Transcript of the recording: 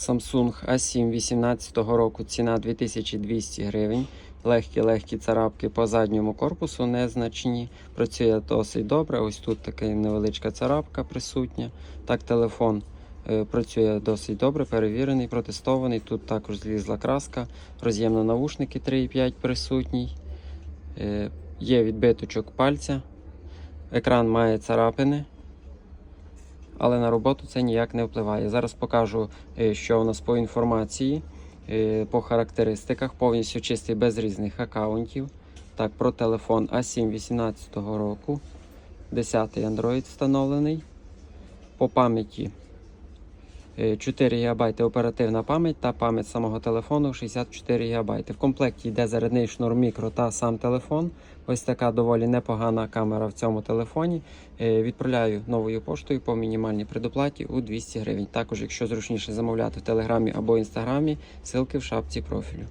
Samsung A7 18 року ціна 2200 гривень. Легкі-легкі царапки по задньому корпусу незначні. Працює досить добре. Ось тут така невеличка царапка присутня. Так, телефон е, працює досить добре, перевірений, протестований. Тут також злізла краска, роз'єм на навушники 3,5 присутній. Е, Є відбиточок пальця. Екран має царапини але на роботу це ніяк не впливає. Зараз покажу, е, що у нас по інформації, е, по характеристиках, повністю чистий без різних аккаунтів. Так, про телефон A7 18 року. 10 Android встановлений. По пам'яті 4 ГБ оперативна пам'ять та пам'ять самого телефону 64 ГБ. В комплекті йде зарядний шнур мікро та сам телефон. Ось така доволі непогана камера в цьому телефоні. Е, Відправляю новою поштою по мінімальній предоплаті у 200 гривень. Також, якщо зручніше замовляти в телеграмі або інстаграмі, ссылки в шапці профілю.